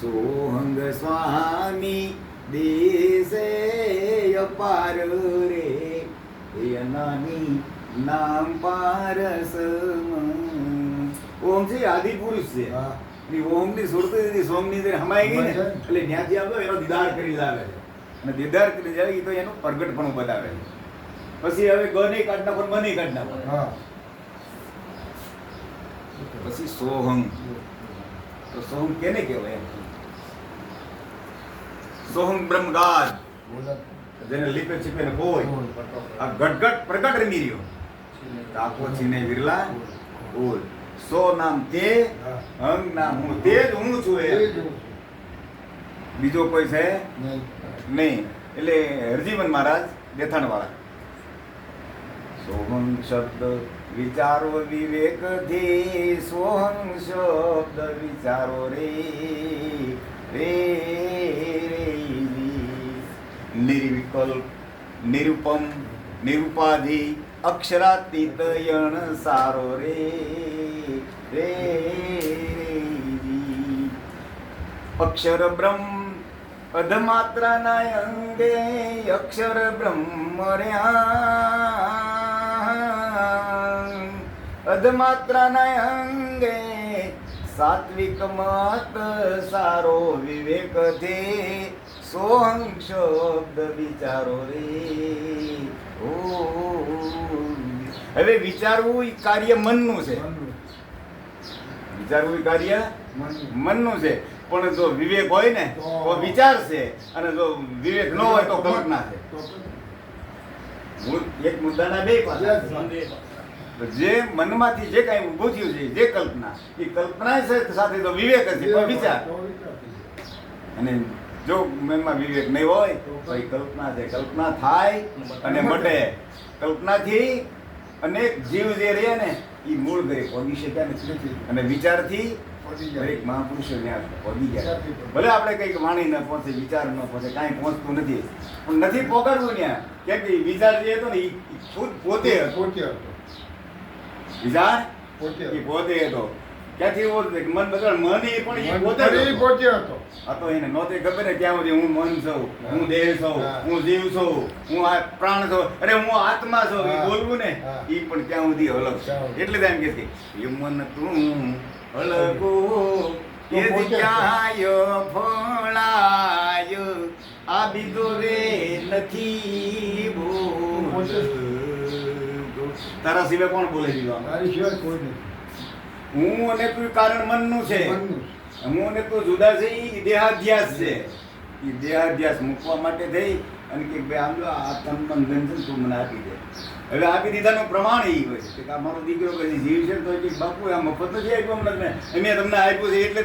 સોહંગ સ્વામી દેશે અપાર રે. એ અનાની નામ પારસ ઓમ છે આદિ પુરુષ છે. ની ઓમની સુરત દીધી સોમની અંદર હમાઈ ગઈ ને એટલે ત્યાંથી આવતો એનો દીદાર કરી લાવે છે. અને દીદાર કરી જાય એ તો એનું પ્રગટપણું બતાવે છે. પછી હવે ગ નહીં કાઢ નાખો ને બ નહીં કાઢ નાખો હા. પછી સોહંગ. તો સોહંગ કેને કહેવાય? એમ? સોહમ બ્રહ્મગાજ જેને લીપે છીપે ને કોઈ આ ગટગટ પ્રગટ રમી રહ્યો. કાકો છીને વિરલા. બોલ. સો નામ તે અંગ નામ હું. તે જ હું છું એ. બીજો કોઈ છે? નહીં. એટલે હરજીવન મહારાજ દેથાણ વાળા સોહમ શબ્દ વિચારો વિવેકથી સોહમ શબ્દ વિચારો રે. નિર્વિકલ્પ નિરુપમ નિરુપાધિ અક્ષરાતીત યણ સારો રે રે અક્ષર બ્રહ્મ અધમાત્રાના અંગે અક્ષર બ્રહ્મ અધમાત્રાના અંગે સાત્વિક મત સારો વિવેક છે સોહં શબ્દ વિચારો રે. ઓ હવે વિચારવું એ કાર્ય મનનું છે. વિચારવું એ કાર્ય મનનું. છે. પણ જો વિવેક હોય ને તો- તો વિચાર છે. અને જો વિવેક ન હોય તો કલ્પના છે. એક મુદ્દાના બે પાસા જે મનમાંથી જે કાંઈ ઊભું થયું છે જે કલ્પના એ કલ્પના છે સાથે તો વિવેક છે પણ વિચાર. અને જો મનમાં વિવેક નહીં હોય તો એ કલ્પના છે. કલ્પના થાય અને મટે. કલ્પનાથી અને જીવ જે રહે ને એ મૂળ ઘરે પહોંચી શક્યા નથી. અને વિચારથી. દરેક મહાપુરુષો ત્યાં પહોંચી ગયા. ભલે આપણે કંઈક વાણી ન પહોંચે વિચાર ન પહોંચે કાંઈ પહોંચતું નથી. પણ નથી પોકાડવું ત્યાં કેમ કે વિચાર જે હતો ને એ ખુદ પોતે હતો. પોતે હતો. વિચાર? પોતે એ હતો. ક્યાંથી એવો મન બગાડ મન એ પણ એ પોતે પહોંચ્યો હતો. આ તો એને નહોતી ખબર ને ક્યાં સુધી હું મન છું હું દેહ છું હું જીવ છું હું આ પ્રાણ છું અરે હું આત્મા છું એ બોલવું ને એ પણ ક્યાં સુધી અલગ છે. એટલે એમ કે એ મન તું અલગો એ પોતે જ. આ બીજો રે નથી જ. તારા સિવાય કોણ બોલે દીધો તારી સિવાય કોઈ નથી. હું અને તું કારણ મનનું છે. હું અને તું જુદા છે એ દેહાધ્યાસ છે. એ દેહાધ્યાસ મૂકવા માટે થઈ અને કે ભાઈ આમ જો આ તન મન ધન છે તું મને આપી દે. હવે આપી દીધાનું પ્રમાણ એ હોય છે. કે મારો દીકરો પછી જીવ છે તો બાપુ આ મફત નથી આપ્યો અમને મેં તમને આપ્યું છે એટલે